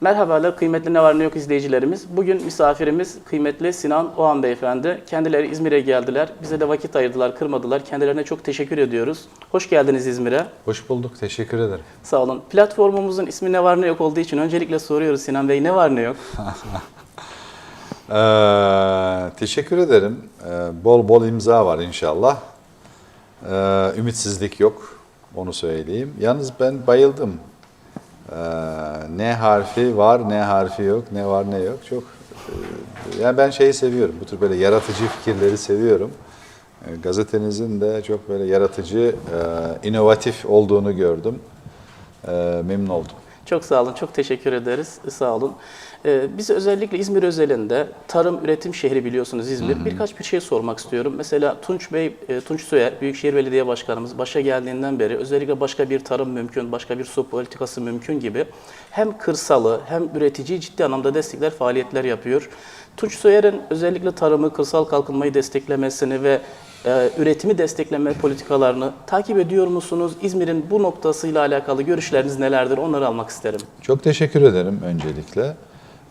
Merhabalar kıymetli Ne Var Ne Yok izleyicilerimiz. Bugün misafirimiz kıymetli Sinan Oğan Beyefendi. Kendileri İzmir'e geldiler. Bize de vakit ayırdılar, kırmadılar. Kendilerine çok teşekkür ediyoruz. Hoş geldiniz İzmir'e. Hoş bulduk, teşekkür ederim. Sağ olun. Platformumuzun ismi Ne Var Ne Yok olduğu için öncelikle soruyoruz Sinan Bey ne var ne yok? Ee, teşekkür ederim. Ee, bol bol imza var inşallah. Ee, ümitsizlik yok, onu söyleyeyim. Yalnız ben bayıldım. Ee, ne harfi var, ne harfi yok, ne var ne yok. Çok, e, yani ben şeyi seviyorum, bu tür böyle yaratıcı fikirleri seviyorum. Ee, gazetenizin de çok böyle yaratıcı, e, inovatif olduğunu gördüm. Ee, memnun oldum. Çok sağ olun, çok teşekkür ederiz. Sağ olun. Ee, biz özellikle İzmir özelinde tarım üretim şehri biliyorsunuz İzmir. Birkaç bir şey sormak istiyorum. Mesela Tunç Bey, e, Tunç Soyer, Büyükşehir Belediye Başkanımız başa geldiğinden beri özellikle başka bir tarım mümkün, başka bir su politikası mümkün gibi hem kırsalı hem üreticiyi ciddi anlamda destekler faaliyetler yapıyor. Tunç Soyer'in özellikle tarımı, kırsal kalkınmayı desteklemesini ve e, üretimi destekleme politikalarını takip ediyor musunuz? İzmir'in bu noktasıyla alakalı görüşleriniz nelerdir? Onları almak isterim. Çok teşekkür ederim öncelikle.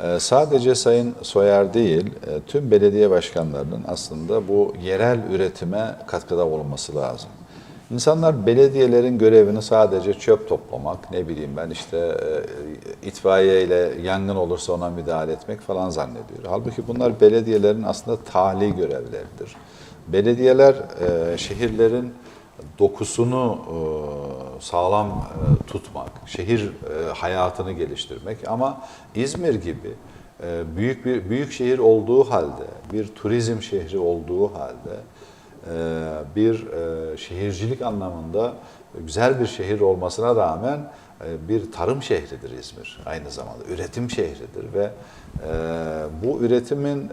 Ee, sadece Sayın Soyer değil, e, tüm belediye başkanlarının aslında bu yerel üretime katkıda olması lazım. İnsanlar belediyelerin görevini sadece çöp toplamak, ne bileyim ben işte e, itfaiye ile yangın olursa ona müdahale etmek falan zannediyor. Halbuki bunlar belediyelerin aslında tali görevleridir. Belediyeler e, şehirlerin dokusunu e, sağlam e, tutmak, şehir hayatını geliştirmek. Ama İzmir gibi büyük bir büyük şehir olduğu halde, bir turizm şehri olduğu halde, bir şehircilik anlamında güzel bir şehir olmasına rağmen bir tarım şehridir İzmir aynı zamanda, üretim şehridir ve bu üretimin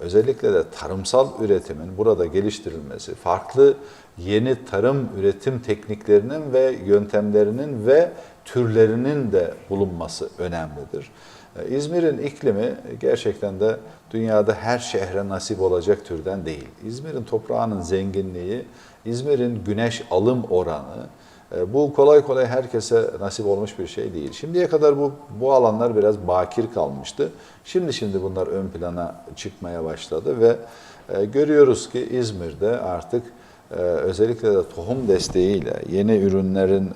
özellikle de tarımsal üretimin burada geliştirilmesi, farklı yeni tarım üretim tekniklerinin ve yöntemlerinin ve türlerinin de bulunması önemlidir. Ee, İzmir'in iklimi gerçekten de dünyada her şehre nasip olacak türden değil. İzmir'in toprağının zenginliği, İzmir'in güneş alım oranı, e, bu kolay kolay herkese nasip olmuş bir şey değil. Şimdiye kadar bu bu alanlar biraz bakir kalmıştı. Şimdi şimdi bunlar ön plana çıkmaya başladı ve e, görüyoruz ki İzmir'de artık e, özellikle de tohum desteğiyle yeni ürünlerin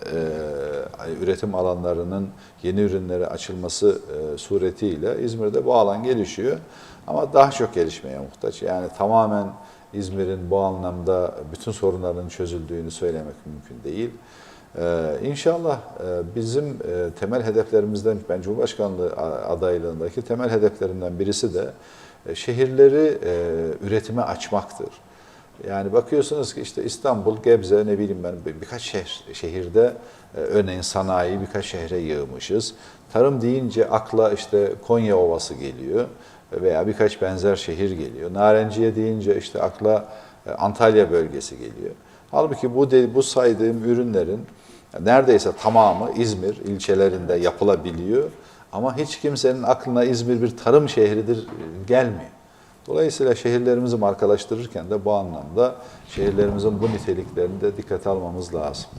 üretim alanlarının yeni ürünlere açılması suretiyle İzmir'de bu alan gelişiyor. Ama daha çok gelişmeye muhtaç. Yani tamamen İzmir'in bu anlamda bütün sorunlarının çözüldüğünü söylemek mümkün değil. Ee, inşallah e, bizim e, temel hedeflerimizden, ben Cumhurbaşkanlığı adaylığındaki temel hedeflerinden birisi de e, şehirleri e, üretime açmaktır. Yani bakıyorsunuz ki işte İstanbul, Gebze, ne bileyim ben bir- birkaç şehir, şehirde e, örneğin sanayi birkaç şehre yığmışız. Tarım deyince akla işte Konya Ovası geliyor veya birkaç benzer şehir geliyor. Narenciye deyince işte akla e, Antalya bölgesi geliyor. Halbuki bu de, bu saydığım ürünlerin neredeyse tamamı İzmir ilçelerinde yapılabiliyor. Ama hiç kimsenin aklına İzmir bir tarım şehridir e, gelmiyor. Dolayısıyla şehirlerimizi markalaştırırken de bu anlamda şehirlerimizin bu niteliklerini de dikkate almamız lazım.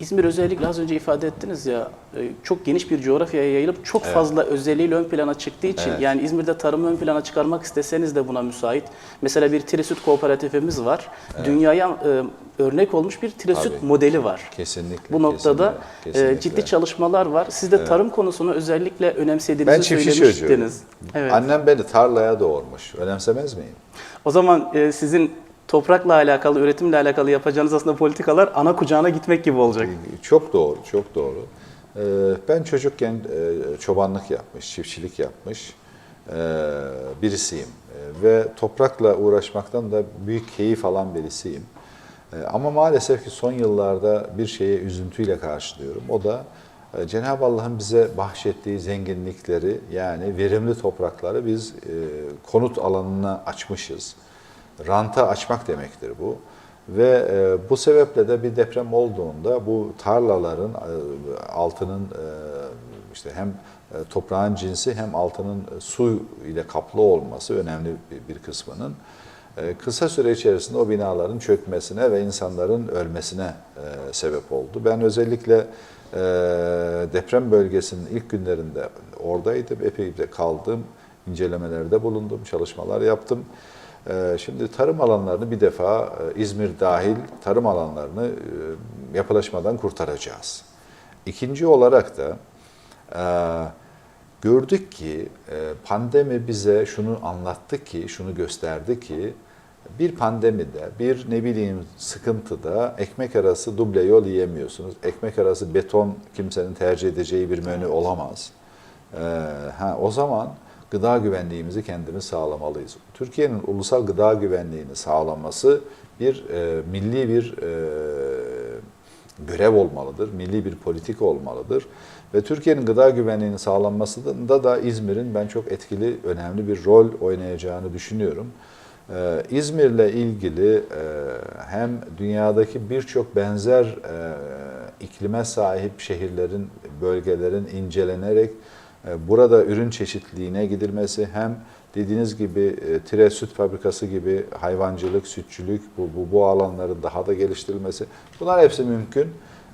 İzmir özellikle az önce ifade ettiniz ya e, çok geniş bir coğrafyaya yayılıp çok fazla özelliğiyle ön plana çıktığı için Evet. yani İzmir'de tarımı ön plana çıkarmak isteseniz de buna müsait. Mesela bir Trisüt kooperatifimiz var. Dünyaya e, örnek olmuş bir Trisüt Tabii. modeli var. Kesinlikle. Bu noktada kesinlikle, kesinlikle. ciddi çalışmalar var. Siz de tarım konusunu özellikle önemsediğinizi Ben söylemiştiniz. çocuğuyum. Evet. Annem beni tarlaya doğurmuş. Önemsemez miyim? O zaman e, sizin toprakla alakalı, üretimle alakalı yapacağınız aslında politikalar ana kucağına gitmek gibi olacak. Çok doğru, çok doğru. Ee, Ben çocukken e, çobanlık yapmış, çiftçilik yapmış e, birisiyim. E, Ve toprakla uğraşmaktan da büyük keyif alan birisiyim. Ama maalesef ki son yıllarda bir şeye üzüntüyle karşılıyorum. O da Cenab-ı Allah'ın bize bahşettiği zenginlikleri yani verimli toprakları biz konut alanına açmışız. Ranta açmak demektir bu. Ve e, bu sebeple de bir deprem olduğunda bu tarlaların e, altının e, işte hem e, toprağın cinsi hem altının su ile kaplı olması önemli bir, kısmının e, kısa süre içerisinde o binaların çökmesine ve insanların ölmesine e, sebep oldu. Ben özellikle deprem bölgesinin ilk günlerinde oradaydım, epey de kaldım, incelemelerde bulundum, çalışmalar yaptım. E, Şimdi tarım alanlarını bir defa e, İzmir dahil tarım alanlarını e, yapılaşmadan kurtaracağız. İkinci olarak da e, gördük ki pandemi bize şunu anlattı ki, şunu gösterdi ki bir pandemide, bir ne bileyim sıkıntıda ekmek arası duble yol yiyemiyorsunuz. Ekmek arası beton kimsenin tercih edeceği bir menü olamaz. E, ha, o zaman gıda güvenliğimizi kendimiz sağlamalıyız. Türkiye'nin ulusal gıda güvenliğini sağlaması bir e, milli bir e, görev olmalıdır, milli bir politika olmalıdır. Ve Türkiye'nin gıda güvenliğinin sağlanmasında da İzmir'in ben çok etkili, önemli bir rol oynayacağını düşünüyorum. Ee, İzmir'le ilgili e, hem dünyadaki birçok benzer e, iklime sahip şehirlerin, bölgelerin incelenerek burada ürün çeşitliliğine gidilmesi hem dediğiniz gibi e, tire süt fabrikası gibi hayvancılık, sütçülük bu, bu, bu alanların daha da geliştirilmesi bunlar hepsi mümkün.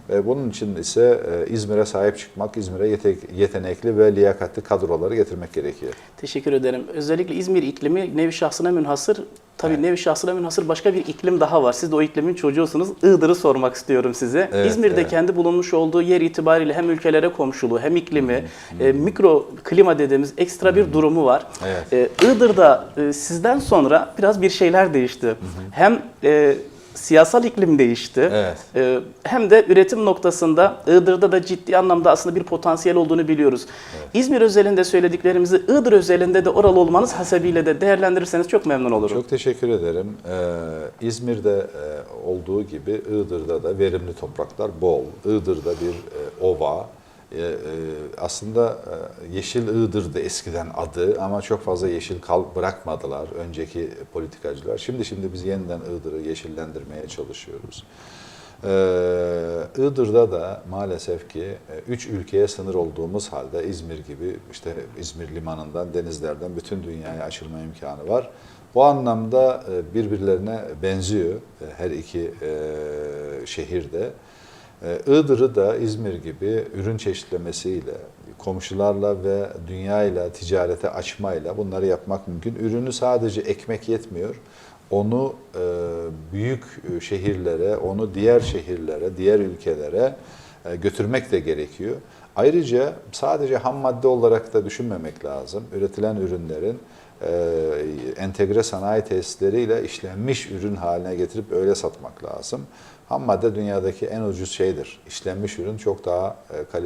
Ve bunun için ise e, İzmir'e sahip çıkmak, İzmir'e yete- yetenekli ve liyakatli kadroları getirmek gerekiyor. Teşekkür ederim. Özellikle İzmir iklimi nevi şahsına münhasır. Tabii Evet. nevi şahsına münhasır başka bir iklim daha var. Siz de o iklimin çocuğusunuz. Iğdır'ı sormak istiyorum size. Evet, İzmir'de evet. kendi bulunmuş olduğu yer itibariyle hem ülkelere komşuluğu hem iklimi, e, mikro klima dediğimiz ekstra bir durumu var. Evet. E, Iğdır'da e, sizden sonra biraz bir şeyler değişti. Hem e, siyasal iklim değişti. Evet. Ee, hem de üretim noktasında Iğdır'da da ciddi anlamda aslında bir potansiyel olduğunu biliyoruz. İzmir özelinde söylediklerimizi Iğdır özelinde de oralı olmanız hasebiyle de değerlendirirseniz çok memnun olurum. Çok teşekkür ederim. Ee, İzmir'de e, olduğu gibi Iğdır'da da verimli topraklar bol. Iğdır'da bir e, ova. E, e, aslında e, Yeşil Iğdır'dı eskiden adı ama çok fazla yeşil kal bırakmadılar önceki politikacılar. Şimdi şimdi biz yeniden Iğdır'ı yeşillendirmeye çalışıyoruz. Iğdır'da da maalesef ki üç ülkeye sınır olduğumuz halde İzmir gibi işte İzmir limanından, denizlerden bütün dünyaya açılma imkanı var. Bu anlamda birbirlerine benziyor her iki şehirde. E, Iğdır'ı da İzmir gibi ürün çeşitlemesiyle, komşularla ve dünyayla, ticarete açmayla bunları yapmak mümkün. Ürünü sadece ekmek yetmiyor. Onu e, büyük şehirlere, onu diğer şehirlere, diğer ülkelere e, götürmek de gerekiyor. Ayrıca sadece ham madde olarak da düşünmemek lazım. Üretilen ürünlerin e, entegre sanayi tesisleriyle işlenmiş ürün haline getirip öyle satmak lazım. Ham madde dünyadaki en ucuz şeydir. İşlenmiş ürün çok daha e,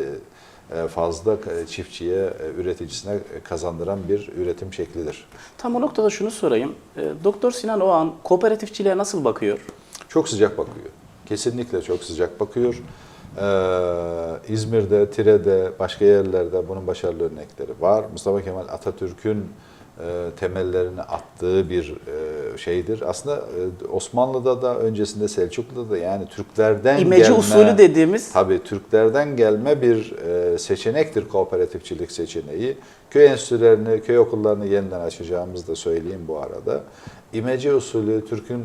e, fazla e, çiftçiye, e, üreticisine kazandıran bir üretim şeklidir. Tam o noktada şunu sorayım. Doktor Sinan Oğan kooperatifçiliğe nasıl bakıyor? Çok sıcak bakıyor. Kesinlikle çok sıcak bakıyor. Ee, İzmir'de, Tire'de, başka yerlerde bunun başarılı örnekleri var. Mustafa Kemal Atatürk'ün e, temellerini attığı bir e, şeydir. Aslında e, Osmanlı'da da öncesinde Selçuklu'da da yani Türklerden İmece gelme, usulü dediğimiz Tabii Türklerden gelme bir e, seçenektir kooperatifçilik seçeneği. Köy enstitülerini, köy okullarını yeniden açacağımızı da söyleyeyim bu arada. İmece usulü Türk'ün e,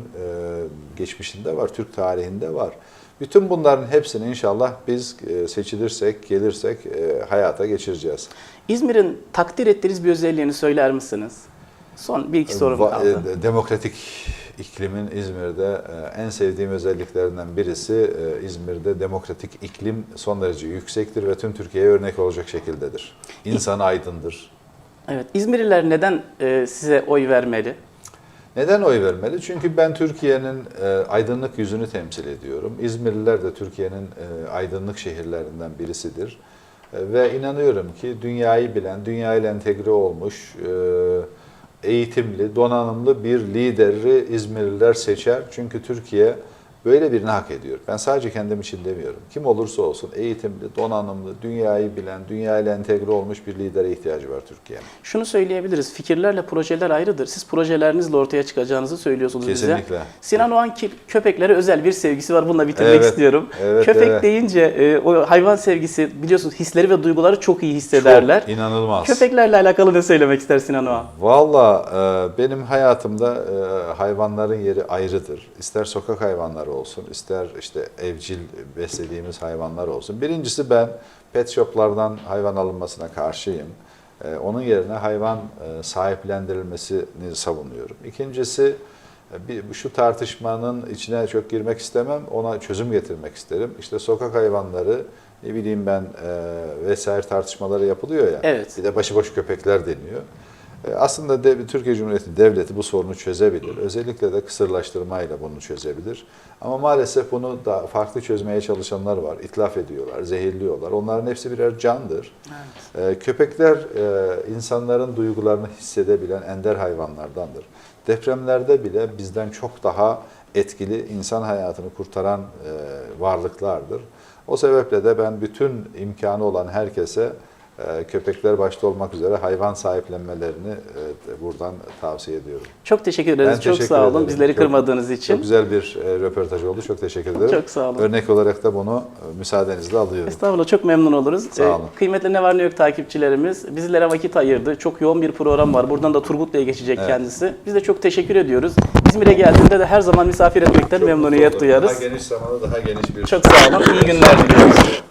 geçmişinde var, Türk tarihinde var. Bütün bunların hepsini inşallah biz e, seçilirsek, gelirsek e, hayata geçireceğiz. İzmir'in takdir ettiğiniz bir özelliğini söyler misiniz? Son bir iki sorum kaldı. e, Demokratik iklimin İzmir'de en sevdiğim özelliklerinden birisi İzmir'de demokratik iklim son derece yüksektir ve tüm Türkiye'ye örnek olacak şekildedir. İnsan aydındır. Evet, İzmirliler neden size oy vermeli? Neden oy vermeli? Çünkü ben Türkiye'nin e, aydınlık yüzünü temsil ediyorum. İzmirliler de Türkiye'nin e, aydınlık şehirlerinden birisidir. E, ve inanıyorum ki dünyayı bilen, dünyayla entegre olmuş, e, eğitimli, donanımlı bir lideri İzmirliler seçer. Çünkü Türkiye böyle birini hak ediyor. Ben sadece kendim için demiyorum. Kim olursa olsun eğitimli, donanımlı, dünyayı bilen, dünyayla entegre olmuş bir lidere ihtiyacı var Türkiye'nin. Şunu söyleyebiliriz. Fikirlerle projeler ayrıdır. Siz projelerinizle ortaya çıkacağınızı söylüyorsunuz Kesinlikle. bize. Sinan Oğan köpeklere özel bir sevgisi var. Bununla bitirmek Evet, istiyorum. evet, Köpek evet. deyince e, o hayvan sevgisi biliyorsunuz hisleri ve duyguları çok iyi hissederler. Çok inanılmaz. Köpeklerle alakalı ne söylemek ister Sinan Oğan? Valla e, benim hayatımda e, hayvanların yeri ayrıdır. İster sokak hayvanları olsun, ister işte evcil beslediğimiz hayvanlar olsun. Birincisi ben pet shoplardan hayvan alınmasına karşıyım. E, Onun yerine hayvan e, sahiplendirilmesini savunuyorum. İkincisi e, bir, şu tartışmanın içine çok girmek istemem, ona çözüm getirmek isterim. İşte sokak hayvanları, ne bileyim ben e, vesaire tartışmaları yapılıyor ya. Evet. Bir de başıboş köpekler deniyor. E, Aslında de, Türkiye Cumhuriyeti Devleti bu sorunu çözebilir. Özellikle de kısırlaştırmayla bunu çözebilir. Ama maalesef bunu da farklı çözmeye çalışanlar var. İtlaf ediyorlar, zehirliyorlar. Onların hepsi birer candır. E, Köpekler e, insanların duygularını hissedebilen ender hayvanlardandır. Depremlerde bile bizden çok daha etkili insan hayatını kurtaran varlıklardır. O sebeple de ben bütün imkanı olan herkese köpekler başta olmak üzere hayvan sahiplenmelerini e, buradan tavsiye ediyorum. Çok teşekkür ederiz. Ben çok teşekkür sağ olun. ederim. Bizleri Çok- kırmadığınız için. Çok güzel bir e, röportaj oldu. Çok teşekkür ederim. Çok sağ olun. Örnek olarak da bunu e, müsaadenizle alıyorum. Estağfurullah çok memnun oluruz. Sağ Ee, olun. Kıymetli Ne Var Ne Yok takipçilerimiz bizlere vakit ayırdı. Çok yoğun bir program var. Buradan da Turgut Bey geçecek Evet. kendisi. Biz de çok teşekkür ediyoruz. İzmir'e geldiğinde de her zaman misafir etmekten Çok memnuniyet duyarız. Daha geniş zamanda daha geniş bir Çok sağ olun. İyi günler diliyoruz.